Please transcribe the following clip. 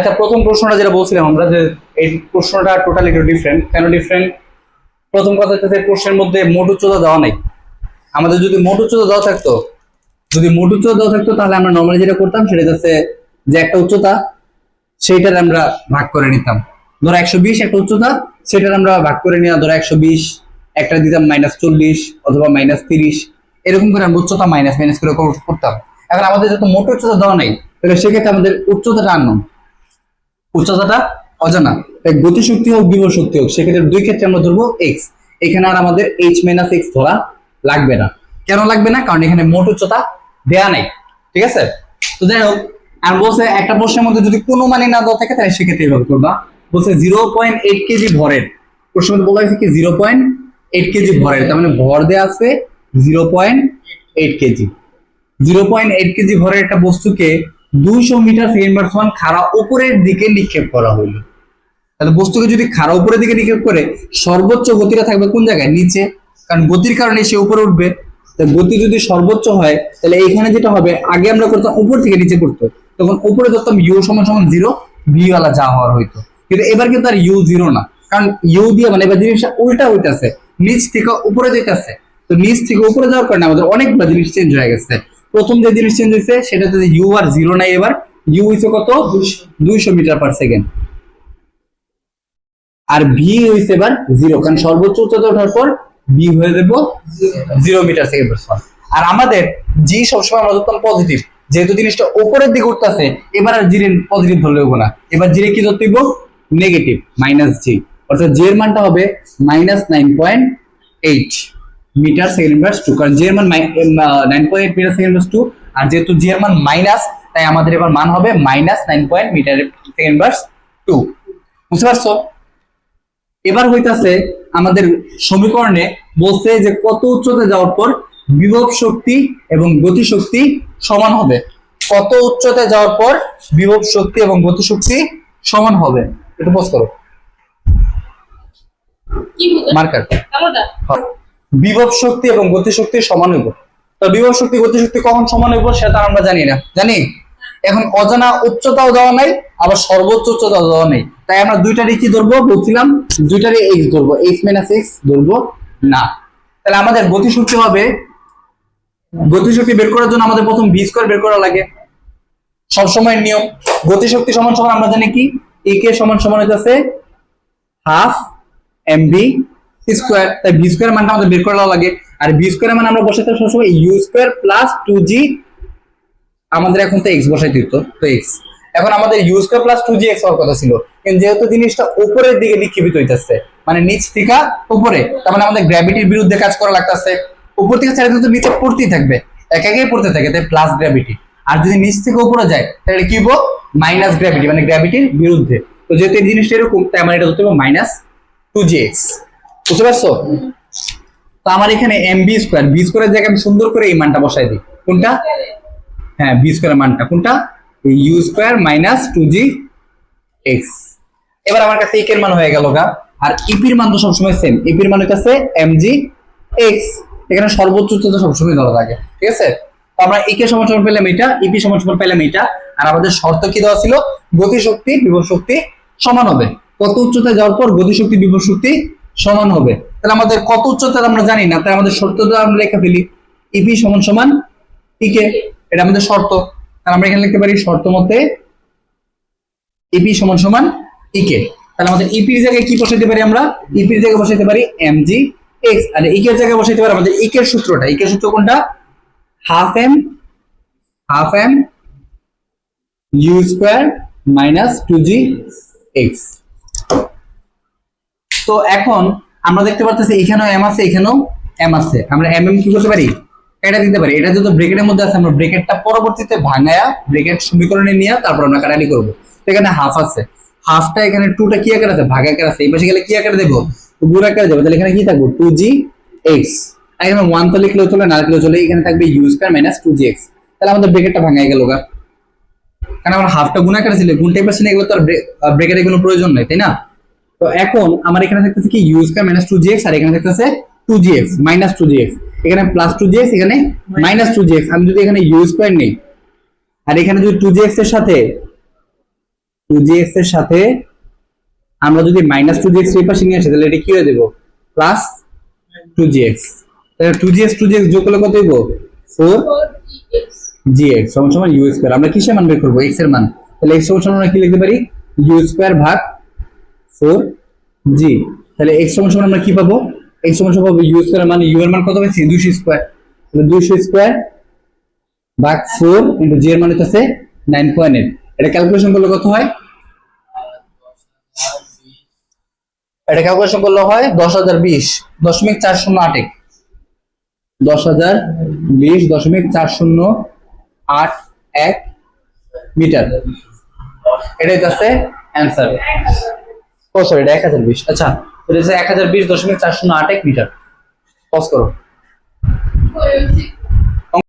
আচ্ছা প্রথম প্রশ্নটা যেটা বলছিলাম আমরা যে এই প্রশ্নটা টোটালি একটু ডিফারেন্ট কেন ডিফারেন্ট প্রথম কথা হচ্ছে প্রশ্নের মধ্যে মোট উচ্চতা দেওয়া নেই। আমাদের যদি মোট উচ্চতা দেওয়া থাকতো, যদি মোট উচ্চতা দেওয়া থাকতো, তাহলে আমরা নর্মালি যেটা করতাম, সেটা হচ্ছে যে একটা উচ্চতা, সেইটার আমরা ভাগ করে নিতাম। ধরো একশো বিশ একটা উচ্চতা, সেটার আমরা ভাগ করে নিয়ে ধরো একশো বিশ, একটা দিতাম মাইনাস চল্লিশ অথবা মাইনাস তিরিশ। এরকম করে আমরা উচ্চতা মাইনাস মাইনাস করে করতাম। এখন আমাদের যত মোট উচ্চতা দেওয়া নেই, তাহলে সেক্ষেত্রে আমাদের উচ্চতাটা আনলাম উচ্চতাটা অজানা। তাই গতিশক্তি হোক, বিভব শক্তি হোক, সেক্ষেত্রে দুই ক্ষেত্রে আমরা ধরবো এক্স এখানে আর আমাদের এইচ মাইনাস এক্স ধরা লাগবে না। কেন লাগবে না? কারণ এখানে মোট উচ্চতা দেয়া নাই। ঠিক আছে? তো যাই হোক, আর বলছে একটা প্রশ্নের মধ্যে যদি কোনো মানে না দেওয়া থাকে, তাহলে সেক্ষেত্রে এইভাবে করবা। বলছে জিরো পয়েন্ট এইট কেজি ভরের। প্রশ্নের মধ্যে বলা হয়েছে কি? জিরো পয়েন্ট এইট কেজি ভরের। তার মানে ভর দেওয়া আছে zero point eight kg. Zero point eight kg ভরের একটা বস্তুকে দুইশো মিটার সেকেন্ড সমান খাড়া উপরের দিকে নিক্ষেপ করা হইল। তাহলে বস্তুকে যদি খাড়া উপরের দিকে নিক্ষেপ করে, সর্বোচ্চ গতিটা থাকবে কোন জায়গায়? নিচে। কারণ গতির কারণে সে উপরে উঠবে। গতি যদি সর্বোচ্চ হয়, তাহলে এইখানে যেটা হবে, আগে আমরা করতাম উপর থেকে নিচে করতো। তখন উপরে ধরতাম ইউ সমান সমান জিরো ভি ওয়ালা যা হওয়ার হইতো। কিন্তু এবার কিন্তু আর ইউ জিরো না। কারণ ইউ দিয়ে মানে এবার জিনিসটা উল্টা হইতেছে। নিচ থেকে উপরে যেতেছে তো নিচ থেকে উপরে যাওয়ার কারণে আমাদের অনেকগুলো জিনিস চেঞ্জ হয়ে গেছে। প্রথম যে জিনিস চেঞ্জ হয়েছে সেটা হচ্ছে ইউ আর জিরো নাই এবার ইউ হইছে কত? দুইশো মিটার পার সেকেন্ড আর ভি হয়েছে এবার জিরো কারণ সর্বোচ্চ উচ্চতা ওঠার পর বি হয়ে দেবো জিরো মিটার সেকেন্ড আর আমাদের জি সবসময় আমরা ধরতাম পজিটিভ যেহেতু জিনিসটা ওপরের দিকে উঠতেছে, এবার আর জিরে পজিটিভ ধরলে হব না। এবার জিরে কি ধরতে নেগেটিভ মাইনাস জি অর্থাৎ জি এর মানটা হবে minus nine point eight meter second inverse two কারণ জি এর মান nine point eight meter second inverse two আর যেহেতু জি এর মান মাইনাস তাই আমাদের এবার মান হবে minus nine point meter second inverse two. বুঝতে পারছ? এবার হইতাছে আমাদের সমীকরণে বলছে যে কত উচ্চতা যাওয়ার পর বিভব শক্তি এবং গতি শক্তি সমান হবে। কত উচ্চতায় যাওয়ার পর বিভব শক্তি এবং গতি শক্তি সমান হবে? একটু পোস্ট করো। মার্কার বিভব শক্তি এবং গতি শক্তি সমান হইব। তো বিভব শক্তি, গতি শক্তি কখন সমান হইব সেটা আমরা জানি না। জানি? এখন অজানা উচ্চতাও দেওয়া নাই, আবার সর্বোচ্চ উচ্চতাও দেওয়া নেই। তাই আমরা দুইটারই কি ধরবো, বলছিলাম, দুইটারই এক্স ধরবো এক্স মাইনাস এক্স ধরবো, না। তাহলে আমাদের গতি শক্তি হবে, গতি শক্তি বের করার জন্য আমাদের প্রথম বি স্কোয়ার বের করা লাগে। সবসময়ের নিয়ম, গতি শক্তি সমান সমান আমরা জানি কি? এ কে সমান সমান হইতেছে হাফ এম বি স্কোয়ার তাই বি স্কোয়ার মানটা আমাদের বের করা লাগে। আর বি স্কোয়ার মানে আমরা বসাতে সবসময় U square plus two G আমাদের এখন তো এক্স বসাই দিত, তো এক্স এখন আমাদের u square plus two g x হওয়ার কথা ছিল। কিন্তু যেহেতু জিনিসটা উপরের দিকে নিক্ষেপিত হইতেছে মানে নিচ থেকে উপরে, তার মানে আমাদের গ্র্যাভিটির বিরুদ্ধে কাজ করা লাগতেছে। উপর থেকে ছেড়ে দিলে তো নিচে পড়তেই থাকবে, এক একেই পড়তে থাকে, তাই প্লাস গ্র্যাভিটি আর যদি নিচ থেকে উপরে যায়, তাহলে কি হব মাইনাস গ্র্যাভিটি মানে গ্র্যাভিটির বিরুদ্ধে। তো যেহেতু এই জিনিসটা এরকম, তাই আমার এটা ধরতে হবে মাইনাস টু জি এক্স বুঝতে পারছ? তো আমার এখানে এম বি স্কোয়ার বি স্কোয়ারের জায়গায় আমি সুন্দর করে এই মানটা বসাই দিই। কোনটা? হ্যাঁ বি স্কোয়ার মানটা। কোনটা? U square minus two g x এবার আমার কাছে একের মান হয়ে গেল গা। আর ইপির মান তো সবসময় সেম ইপির মান হইতাছে এম জি এক্স এখানে সর্বোচ্চ উচ্চতা সবসময় ধরা থাকে। ঠিক আছে? তো আমরা একে সমান সমান পেলাম এটা ইপি সমান সমান পেলাম এটা। আর আমাদের শর্ত কি দেওয়া ছিল? গতি শক্তি বিভব শক্তি সমান হবে। কত উচ্চতায় যাওয়ার পর গতি শক্তি বিভব শক্তি সমান হবে। তাহলে আমাদের কত উচ্চতা আমরা জানি না তাই আমাদের শর্তটা আমরা লেখা ফেলি। ইপি সমান সমান ইকে এটা আমাদের শর্ত। তাহলে আমরা এখানে লিখতে পারি শর্ত মতে ইপি সমান সমান ইকে তাহলে আমাদের ইপির জায়গায় কি বসাইতে পারি আমরা? ইপির জায়গায় বসাইতে পারি এম জি এক্স আর ইকের জায়গায় বসাইতে পারি আমাদের ইকের সূত্রটা। ইকের সূত্র কোনটা? Half m half m u square minus two g x তো এখন আমরা দেখতে পারতেছি এখানেও এম আছে, এখানেও এম আছে। আমরা এম এম কি করতে পারি? এটা দিতে পারি। এটা যেহেতু ব্রেকেটের মধ্যে আছে, আমরা ব্রেকেটটা পরবর্তীতে ভাঙায়া ব্রেকেট সমীকরণে নিয়ে তারপর আমরা কাটালি করব। এখানে হাফ আছে। হাফটা এখানে টুটা কি আকার আছে? ভাগ আকার আছে। এই পাশে গেলে কি আকারে দেবো? গুণ আকারে দেবো। তাহলে এখানে কি থাকব? টু জি এক্স এখানে ওয়ান তো লিখলেও চলে, না লিখলেও চলে, এখানে থাকবে u square minus two g x তাহলে আমাদের ব্রেকেটটা ভাঙাই গেল কারণ আমার হাফটা গুণ আকারে ছিল। গুণ টাইপের ছিল এগুলো তো আর ব্রেকেটের কোনো প্রয়োজন নেই, তাই না? তো এখন আমার এখানে থাকতেছে কি u square minus two g x আর এখানে থাকতেছে two g x minus two g x এখানে প্লাস টু জি এক্স এখানে মাইনাস টু জি এক্স আমি যদি এখানে ইউ স্কোয়ার নেই আর এখানে যদি টু জি এক্সের সাথে টু জি এক্সের সাথে আমরা যদি মাইনাস টু জি এক্স এই পাশে নিয়ে আসি তাহলে এটা কি হয়ে দেবো প্লাস টু জি এক্স তাহলে two g x two g x যোগ করলে কত হইব ফোর জি এক্স সমান সমান ইউ স্কোয়ার আমরা কিসের মান বের করব এক্সের মান তাহলে এক্স সমান সমান আমরা কি লিখতে পারি ইউ স্কোয়ার ভাগ ফোর জি, তাহলে এক্স সমান সমান আমরা কি পাবো? এক্স সমান সমান পাবো ইউ স্কোয়ার মানে ইউ এর মান কত পাইছি দুইশো স্কোয়ার তাহলে দুইশো স্কোয়ার ভাগ ফোর ইন্টু জি এর মান হচ্ছে নাইন পয়েন্ট এইট এটা ক্যালকুলেশন করলে কত হয়? এটা ক্যালকুলেশন করলে হয় দশ হাজার বিশ, দশমিক চার শূন্য আট এক। দশ হাজার বিশ, দশমিক চার শূন্য আট এক মিটার। এটাই হচ্ছে অ্যান্সার ও সরি এটা এক হাজার বিশ। আচ্ছা এক হাজার বিশ দশমিক চার শূন্য আট এক মিটার। পজ করো।